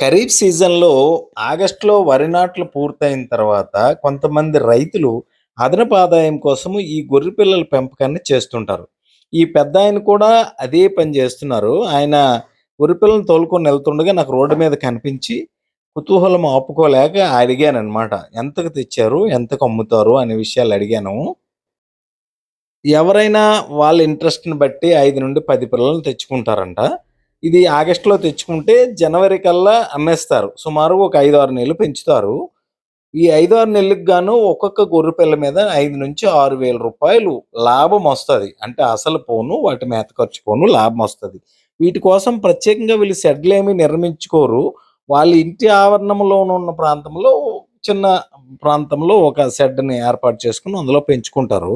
ఖరీఫ్ సీజన్‌లో ఆగస్టులో వరి నాట్లు పూర్తయిన తర్వాత కొంతమంది రైతులు అదనపు ఆదాయం కోసము ఈ గొర్రె పిల్లల పెంపకాన్ని చేస్తుంటారు. ఈ పెద్దాయన కూడా అదే పని చేస్తున్నారు ఆయన గొర్రె పిల్లలను తోలుకొని వెళ్తుండగా నాకు రోడ్డు మీద కనిపించి కుతూహలం ఆపుకోలేక అడిగాననమాట. ఎంతకు తెచ్చారు? ఎంతకు అమ్ముతారు? అనే విషయాలు అడిగాను. ఎవరైనా వాళ్ళ ఇంట్రెస్ట్‌ని బట్టి ఐదు నుండి పది పిల్లలను తెచ్చుకుంటారంట. ఇది ఆగస్టులో తెచ్చుకుంటే జనవరి కల్లా అమ్మేస్తారు. సుమారు ఒక 5, 6 నెలలు పెంచుతారు. ఈ 5, 6 నెలలకు గాను ఒక్కొక్క గొర్రె పిల్ల మీద 5-6,000 రూపాయలు లాభం వస్తుంది అంటే అసలు పోను, వాటి మేత ఖర్చు పోను లాభం వస్తుంది వీటి కోసం ప్రత్యేకంగా వీళ్ళు షెడ్‌లేమి నిర్మించుకోరు. వాళ్ళ ఇంటి ఆవరణంలోనున్న ప్రాంతంలో చిన్న ప్రాంతంలో ఒక షెడ్‌ని ఏర్పాటు చేసుకొని అందులో పెంచుకుంటారు.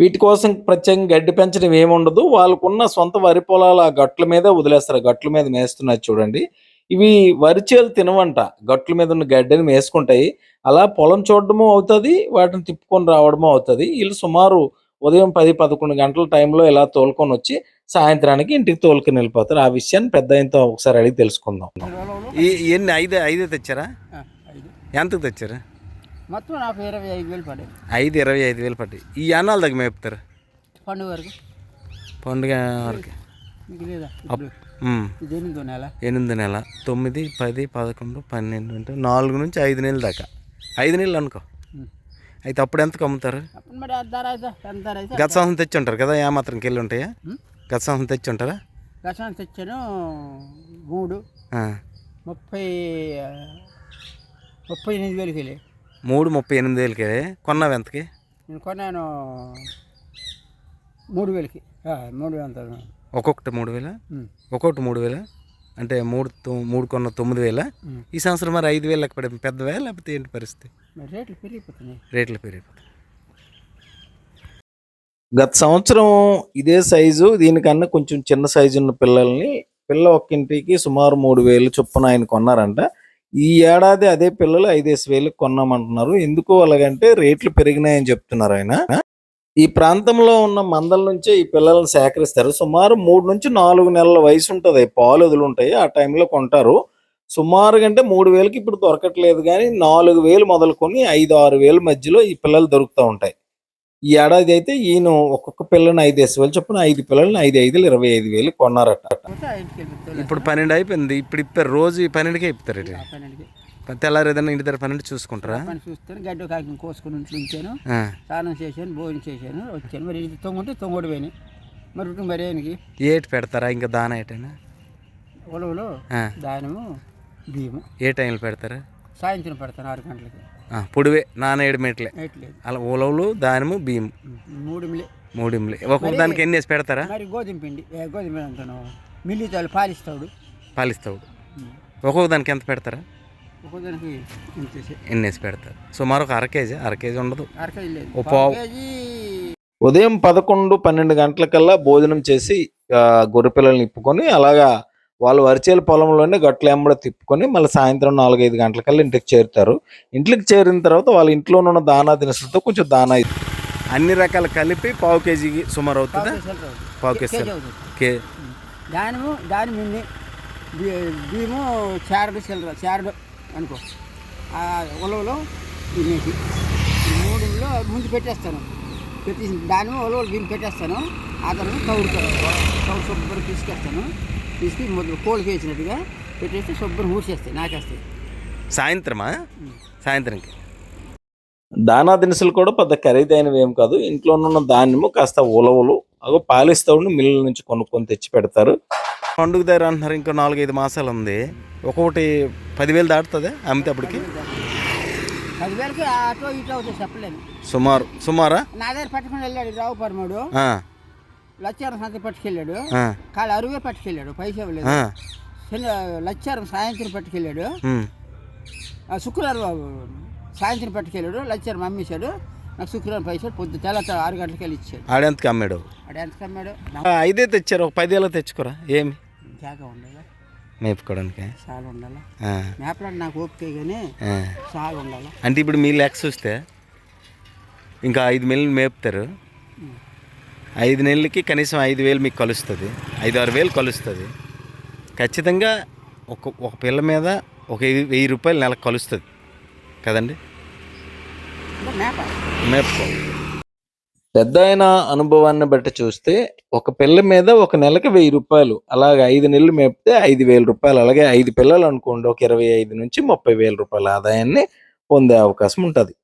వీటి కోసం ప్రత్యేకంగా గడ్డి పెంచడం ఏముండదు. వాళ్ళకున్న సొంత వరి పొలాల ఆ గట్ల మీదే వదిలేస్తారు. గట్ల మీద మేస్తున్నాయి చూడండి. ఇవి వరి చేలు తినవంట. గట్ల మీద ఉన్న గడ్డిని మేసుకుంటాయి. అలా పొలం చూడడము అవుతది. వాటిని తిప్పుకొని రావడము అవుతది. ఈళ్ళు సుమారు ఉదయం 10, 11 గంటల టైంలో ఇలా తోలుకొనొచ్చి సాయంత్రానికి ఇంటికి తోలుకొని వెళ్ళిపోతారు. ఆ విషయాన్ని పెద్దాయనతో ఒకసారి అడిగి తెలుసుకుందాం. ఈ ఎన్ని ఐదే ఐదే తెచ్చారా? ఎంతకు తెచ్చారు? మొత్తం నాకు ఇరవై ఐదు వేలు పడేది 5, 25,000 పడ్డాయి. ఈ యానాల దగ్గర మేపుతారు. పండుగ వరకు పండుగ వరకు. మీకు లేదా ఇప్పుడు హ్మ్. ఇది ఎనిమిదో నెల 8 నెల 9, 10, 11, 12 అంటే 4 నుంచి 5 నెలల దాకా. 5 నెలలు అనుకో. అయితే అప్పుడు ఎంతకు అమ్ముతారు? ఎంత అయితే గత సంవత్సరం తెచ్చి ఉంటారు కదా ఏ మాత్రంకి వెళ్ళి ఉంటాయా? గత సంవత్సరం తెచ్చి ఉంటారా? దర్శనం తెచ్చాను మూడు. ముప్పై ముప్పై ఎనిమిది వేలకి వెళ్ళి మూడు ముప్పై ఎనిమిది వేలకి కొన్నావు ఎంతకి? నేను కొన్నాను మూడు వేలకి. ఆ, మూడు వేల అంత. ఒక్కొక్కటి మూడు వేల. ఒక్కొక్కటి మూడు వేల? అంటే మూడు తొ- మూడు కొన్న తొమ్మిది వేల. ఈ సంవత్సరం మరి ఐదు వేలు లెక్క పడే పెద్దవే లేకపోతే ఏంటి పరిస్థితి? మరి రేట్లు పెరిగిపోతున్నాయి. రేట్లు పెరిగిపోతాయి గత సంవత్సరం ఇదే సైజు దీనికన్నా కొంచెం చిన్న సైజు ఉన్న పిల్లల్ని పిల్ల ఒక్కింటికి సుమారు మూడు వేలు చొప్పున ఆయన కొన్నారంట. ఈ ఏడాది అదే పిల్లలు ఐదేసి వేలకు కొన్నామంటున్నారు. ఎందుకు అలాగంటే రేట్లు పెరిగినాయని చెప్తున్నారు ఆయన. ఈ ప్రాంతంలో ఉన్న మందల నుంచే ఈ పిల్లలను సేకరిస్తారు. సుమారు మూడు నుంచి నాలుగు నెలల వయసు ఉంటుంది పాలు వదులుంటాయి ఆ టైంలో కొంటారు. సుమారు కంటే మూడు వేలకి ఇప్పుడు దొరకట్లేదు కానీ నాలుగు వేలు మొదలుకొని ఐదు ఆరు వేల మధ్యలో ఈ పిల్లలు దొరుకుతూ ఉంటాయి. ఈ ఏడాది అయితే ఈయన ఒక్కొక్క పిల్లని ఐదేసి వేలు చొప్పున ఐదు పిల్లల్ని ఐదు ఐదులు ఇరవై ఐదు వేలు కొన్నారట. ఇప్పుడు పన్నెండు అయిపోయింది. ఇప్పుడు ఇప్పారు రోజు ఈ పన్నెండుకే ఇప్పుతారు తెల్లారు ఏదైనా ఇంటి దగ్గర పన్నెండు చూసుకుంటారా? పని చూస్తాను. గడ్డి కాకి కోసుకొని ఉంచాను. స్నానం చేశాను భోజనం చేశాను వచ్చాను. మరి ఇది తొంగుంటే తొంగుడు పోయినాయి మరి ఇటు మరి ఆయనకి ఏటి పెడతారా? ఇంకా దాన ఏటైనా? ఉలవలు. దానము బియ్యము. ఏ టైంలో పెడతారా? సాయంత్రం పెడతాను ఆరు గంటలకి. పొడివే నానేడు మెట్లే. అలా ఉలవలు దానిము బియ్యం. మూడు మూడింపులే ఒక్కొక్క దానికి ఎన్ని వేసి పెడతారా? మరి గోధుమ పిండి ఏ గోధుమ పిండి అంటాను. పాలిస్తాడు పాలిస్తావు ఒక్కొక్క దానికి ఎంత పెడతారా? ఎన్ని వేసి పెడతారు? సుమారు ఒక అర కేజీ అర కేజీ ఉండదు. లేదు. పావు ఉదయం పదకొండు పన్నెండు గంటలకల్లా భోజనం చేసి గొర్రె పిల్లల్ని ఇప్పుకొని అలాగా వాళ్ళు వరిచేల పొలంలోనే గట్ల ఎంబడ తిప్పుకొని మళ్ళీ సాయంత్రం నాలుగైదు గంటలకల్లా ఇంటికి చేరుతారు. ఇంటికి చేరిన తర్వాత వాళ్ళ ఇంట్లో ఉన్న దానా దినుసులతో కొంచెం దానా అన్ని రకాలు కలిపి పావు కేజీకి సుమారు అవుతుందా. పావు కేజీ కే దానిము దాని మిన్ని బి- బియ్యము చారడు చిల్లర చారడు అనుకో. ఆ ఉలవలో తినేసి ఈ మూడులో ముందు పెట్టేస్తాను. పెట్టేసి దానిమో ఉలవలు బియ్యం పెట్టేస్తాను. ఆ తర్వాత తౌడుతాను తౌడు శుభ్రం తీసుకొస్తాను. మొదలు కోళ్ళకి వేసినట్టుగా పెట్టేస్తే శుభ్రం ఊసేస్తాయి నాకేస్తాయి. సాయంత్రమా? సాయంత్రంకి. దానా దినుసులు కూడా పెద్ద ఖరీదైనవి ఏం కాదు. ఇంట్లో ఉన్న ధాన్యము కాస్త ఉలవలు అగో పాలిస్తవుని మిల్లుల నుంచి కొనుక్కొని తెచ్చి పెడతారు. పండుగ దగ్గర అంటున్నారు ఇంకో నాలుగైదు మాసాలు ఉంది. ఒక్కొక్కటి పదివేలు దాటుతుంది అమ్మితే అప్పటికి? సుమారు సుమారా? నా దగ్గర పట్టుకుని వెళ్ళాడు రావు పరమాడు. ఆ, లచ్చారం సంత పట్టుకెళ్ళాడు. కాళ్ళు అరువే పట్టుకెళ్ళాడు పైసా శని- లచ్చారం సాయంత్రం పట్టుకెళ్ళాడు. శుక్రవారం సాయంత్రం పట్టుకెళ్ళాడు లచ్చారం అమ్మేశాడు. నాకు శుక్రవారం పైసలు పొద్దు తెల్ల ఆరు గంటలకు వెళ్ళి ఇచ్చాడు ఆడెంతకి అమ్మాడు? అక్కడ ఎంత కమ్మాడు ఆ, ఐదే తెచ్చారు ఒక పదేళ్ళు తెచ్చుకోరా ఏమి? జాగా ఉండాలా? మేపుకోవడానికి? సాగు ఉండాలా? మేపడానికి నాకు ఓపిక కానీ. సాగు ఉండాలా? అంటే ఇప్పుడు మీ లెక్క చూస్తే ఇంకా ఐదు నెలలు మేపుతారు. ఐదు నెలలకి కనీసం ఐదు వేలు మీకు కలుస్తుంది. ఐదు ఆరు వేలు కలుస్తుంది. ఖచ్చితంగా ఒక ఒక పిల్ల మీద ఒక వెయ్యి- రూపాయలు నెలకు కలుస్తుంది. కదండి? మేప పెద్ద ఆయన అనుభవాన్ని బట్టి చూస్తే ఒక పిల్ల మీద ఒక నెలకు వెయ్యి రూపాయలు అలాగే ఐదు నెలలు మేపితే ఐదు వేల రూపాయలు అలాగే ఐదు పిల్లలు అనుకోండి ఒక ఇరవై ఐదు నుంచి ముప్పై వేల రూపాయల ఆదాయాన్ని పొందే అవకాశం ఉంటుంది.